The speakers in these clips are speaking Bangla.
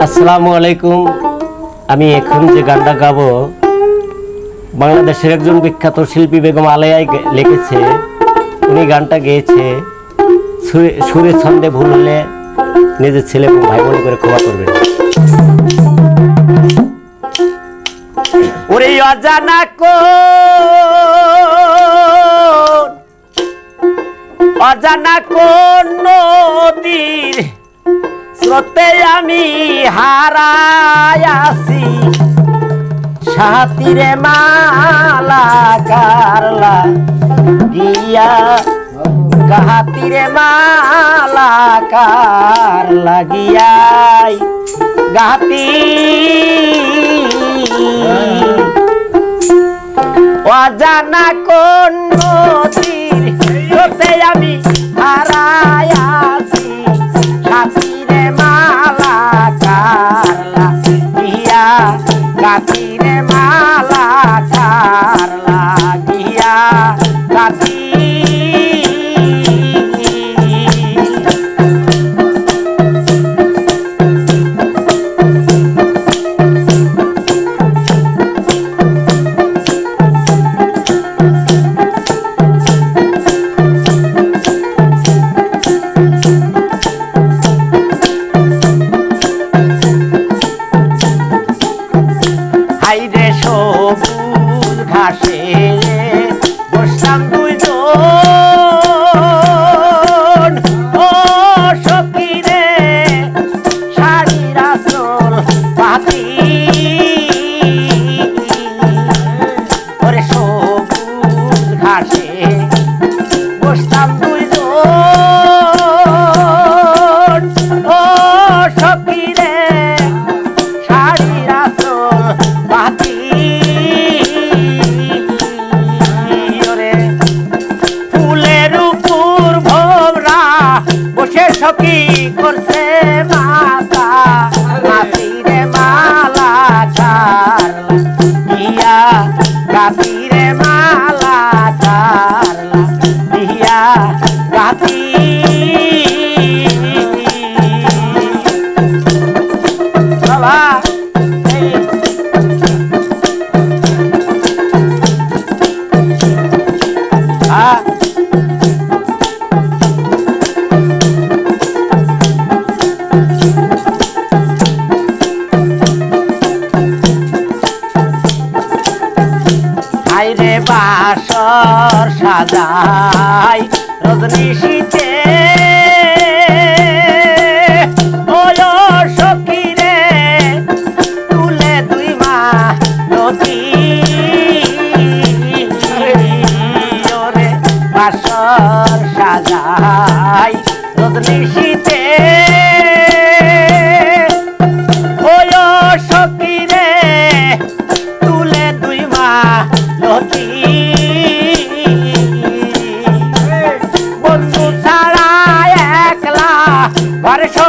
আসসালামু আলাইকুম। আমি এখন যে গানটা গাবো, বাংলাদেশের একজন বিখ্যাত শিল্পী বেগম আলেয়াই লিখেছে। উনি গানটা গেয়েছে, সুরে- ছন্দে ভুল হলে নিজের ছেলে এবং ভাই বোন করে ক্ষমা করবেন। ওরে অজানা কোন অজানা কোন নদীর স্রোতে আমি হারায়াছি সাতিরে মালা কারলা গিয়া গাহাতিরে মালা কার লাগিয়াই গাহাতি অজানা কোন কাতিরে মালা Oh. বাসর সাজাই রজনী শীতে সখীরে তুলে দুই মা নদী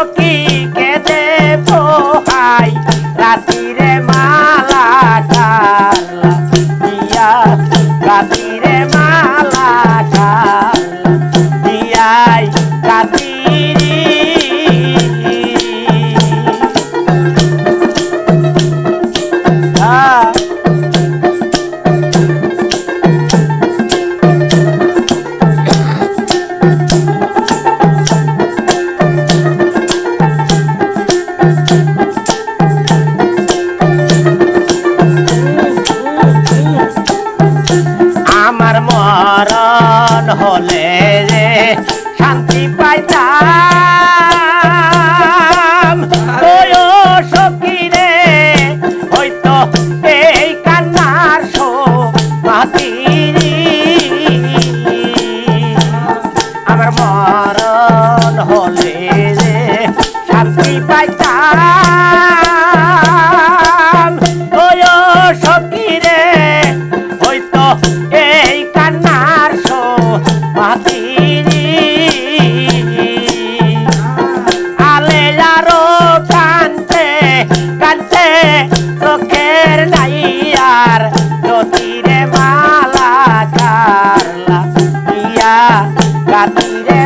সখী কেঁদে রাতিরে মালা দিয়া দিয়াই রাতিরি মরণ হলে রে শান্তি পাইতাম। সখী রে হয়তো এই কান্নার শো মাতিরি আমার মরণ হলে রে শান্তি পাইতাম। কাতিরে